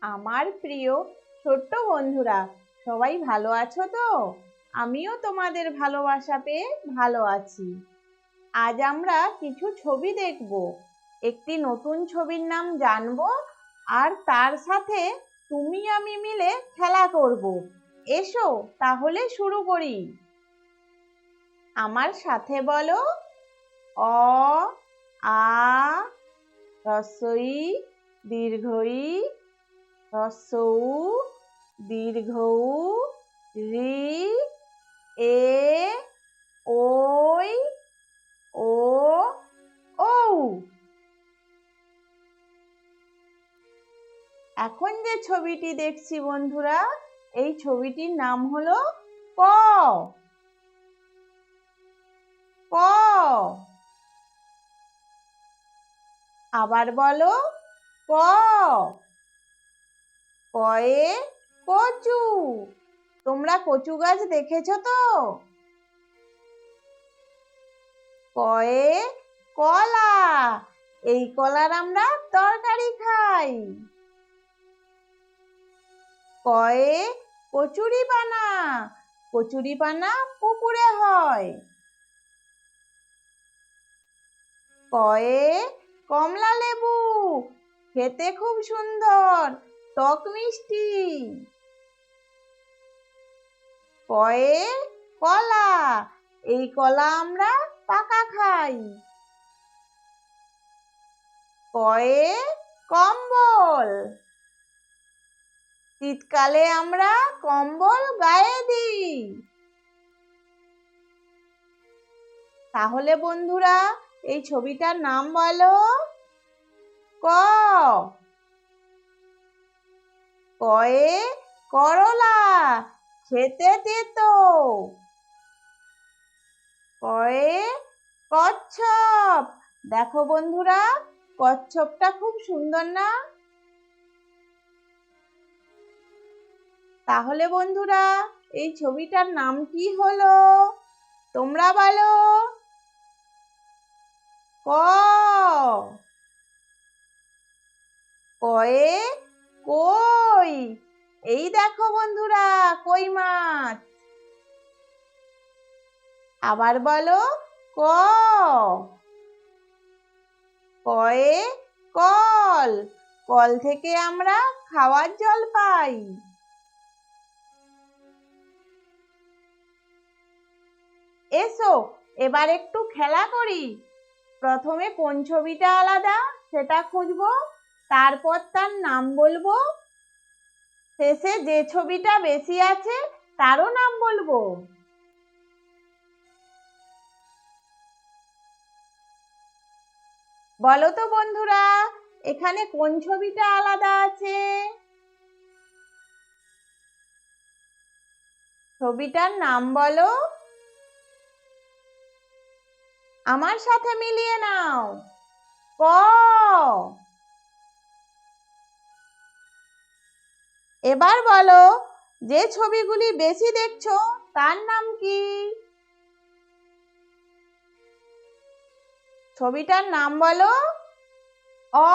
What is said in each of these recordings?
আমার প্রিয় ছোট্ট বন্ধুরা, সবাই ভালো আছো তো? আমিও তোমাদের ভালোবাসা পেয়ে ভালো আছি। আজ আমরা কিছু ছবি দেখব। একটি নতুন ছবির নাম জানব আর তার সাথে তুমি আমি মিলে খেলা করব। এসো তাহলে শুরু করি। আমার সাথে বলো, অ, আ, রসই, দীর্ঘই রসৌ দীর্ঘৌ রি এ ওই ও ঔ। এখন যে ছবিটি দেখছি বন্ধুরা, এই ছবিটির নাম হলো ক ক আবার বলো ক কয়ে কচু। তোমরা কচু গাছ দেখেছ তো? কয়ে কলা। এই কলার আমরা তরকারি খাই। কয়ে কচুরি পানা। কচুরি পানা পুকুরে হয়। কয়ে কমলা লেবু। খেতে খুব সুন্দর। টক মিষ্টি। কয়ে কলা। এই কলা আমরা পাকা খাই। কয়ে কম্বল। শীতকালে আমরা কম্বল গায়ে দিই। তাহলে বন্ধুরা, এই ছবিটার নাম বলো ক। কয়ে করলা, খেতে তেতো কয়ে কচ্ছপ, দেখো বন্ধুরা, কচ্ছপটা খুব সুন্দর না? তাহলে বন্ধুরা, এই ছবিটার নাম কি হলো? তোমরা বলো। ক। কয়ে কই এই দেখো বন্ধুরা, কই মাছ? আবার বলো, ক? কয়ে কল। কল থেকে আমরা খাওয়ার জল পাই। এসো, এবার একটু খেলা করি। প্রথমে কোন ছবিটা আলাদা, সেটা খুঁজবো, তারপর তার নাম বলব। শেষে যে ছবিটা বেশি আছে, তারও নাম বলব। বলো তো বন্ধুরা, এখানে কোন ছবিটা আলাদা আছে? ছবিটার নাম বলো। আমার সাথে মিলিয়ে নাও। ক? এবার বলো, যে ছবিগুলি বেশি দেখছ, তার নাম কি? ছবিটার নাম বলো, অ।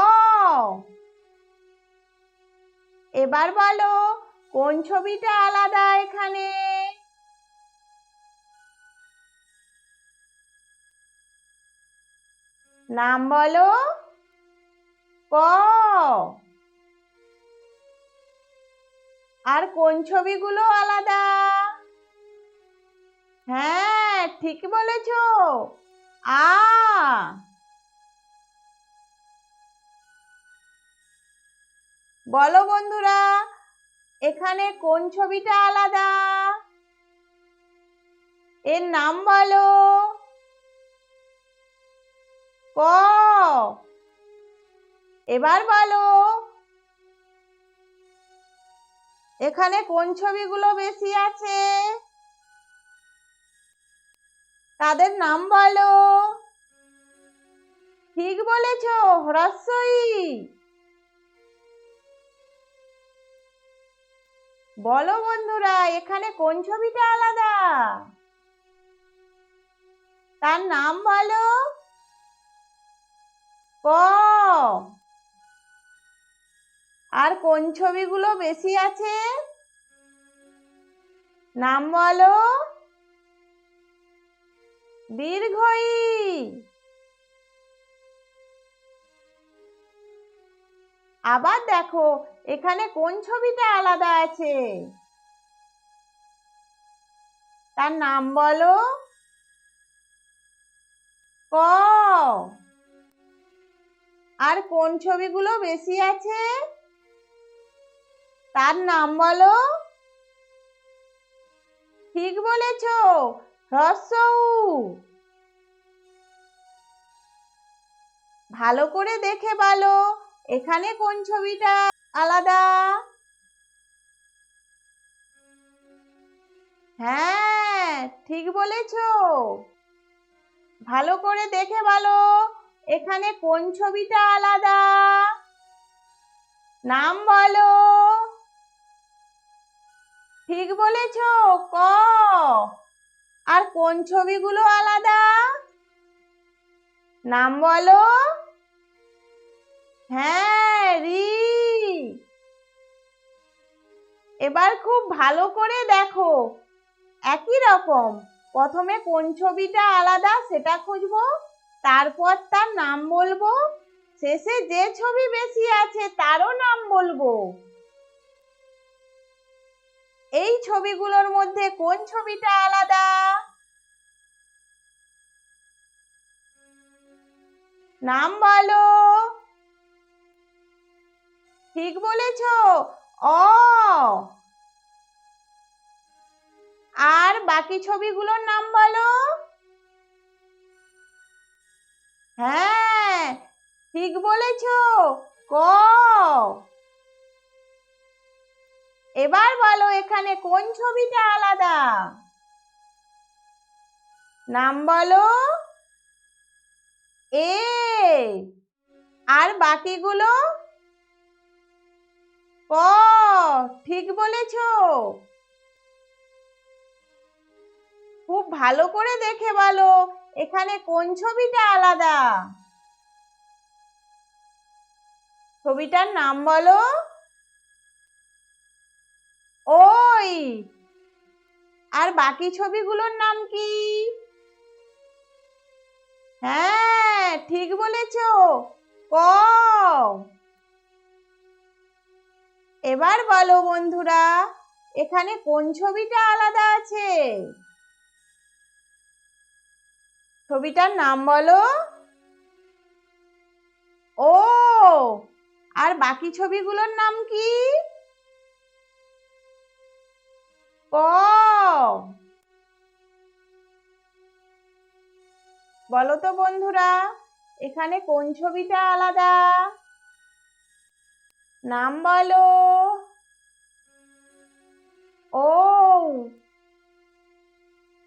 এবার বলো, কোন ছবিটা আলাদা এখানে? নাম বলো, ক। আর কোন ছবিগুলো আলাদা? হ্যাঁ ঠিক বলেছ। আ। বলো বন্ধুরা, এখানে কোন ছবিটা আলাদা? এর নাম বলো। ক। এবার বলো। এখানে কোন ছবিগুলো বেশি আছে? তাদের নাম বলো। ঠিক বলেছ, হ্রস্বই। বলো বন্ধুরা, এখানে কোন ছবিটা আলাদা? তার নাম বলো। ক? আর কোন ছবিগুলো বেশি আছে? নাম বলো। দীর্ঘই। আবার দেখো, এখানে কোন ছবিটা আলাদা আছে? তার নাম বলো। ক। আর কোন ছবিগুলো বেশি আছে? তার নাম বলো? ঠিক বলেছ, হ্রস্বউ। ভালো করে দেখে বলো, এখানে কোন ছবিটা আলাদা? হ্যাঁ ঠিক বলেছ। ভালো করে দেখে বলো, এখানে কোন ছবিটা আলাদা? নাম বলো। ঠিক বলেছ, ক। আর কোন ছবিগুলো আলাদা? নাম বলো। হ্যাঁ রি। এবার খুব ভালো করে দেখো। একই রকম, প্রথমে কোন ছবিটা আলাদা সেটা খুঁজবো, তারপর তার নাম বলব, শেষে যে ছবি বেশি আছে তারও নাম বলব। এই ছবিগুলোর মধ্যে কোন ছবিটা আলাদা? নাম বলো। ঠিক বলেছ। অ। আর বাকি ছবিগুলোর নাম বলো। হ্যাঁ ঠিক বলেছ। ক। এবার বলো, এখানে কোন ছবিটা আলাদা? নাম বলো। এ। আর বাকিগুলো? ক ঠিক বলেছ। খুব ভালো করে দেখে বলো, এখানে কোন ছবিটা আলাদা? ছবিটার নাম বলো। আর বাকি ছবিগুলোর নাম কি? হ্যাঁ ঠিক বলেছ। ক। এবার বলো বন্ধুরা, এখানে কোন ছবিটা আলাদা আছে? ছবিটার নাম বলো। ও, আর বাকি ছবিগুলোর নাম কি? ক বলো তো বন্ধুরা, এখানে কোন ছবিটা আলাদা? নাম বলো। ও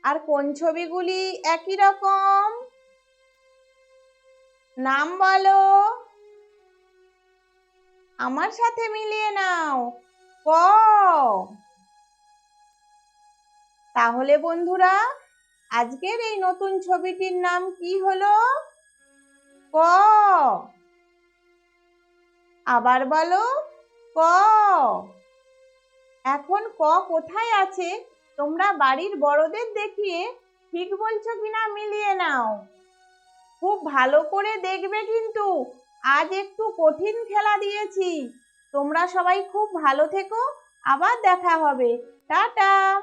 আর কোন ছবিগুলি একই রকম? নাম বলো। আমার সাথে মিলিয়ে নাও। ক তাহলে বন্ধুরা, আজকের এই নতুন ছবিটির নাম কি হলো? ক। আবার বলো, ক। এখন ক কোথায় আছে, তোমরা বাড়ির বড়দের দেখিয়ে ঠিক বলছো কিনা মিলিয়ে নাও। খুব ভালো করে দেখবে কিন্তু, আজ একটু কঠিন খেলা দিয়েছি। তোমরা সবাই খুব ভালো থেকো, আবার দেখা হবে। টাটা।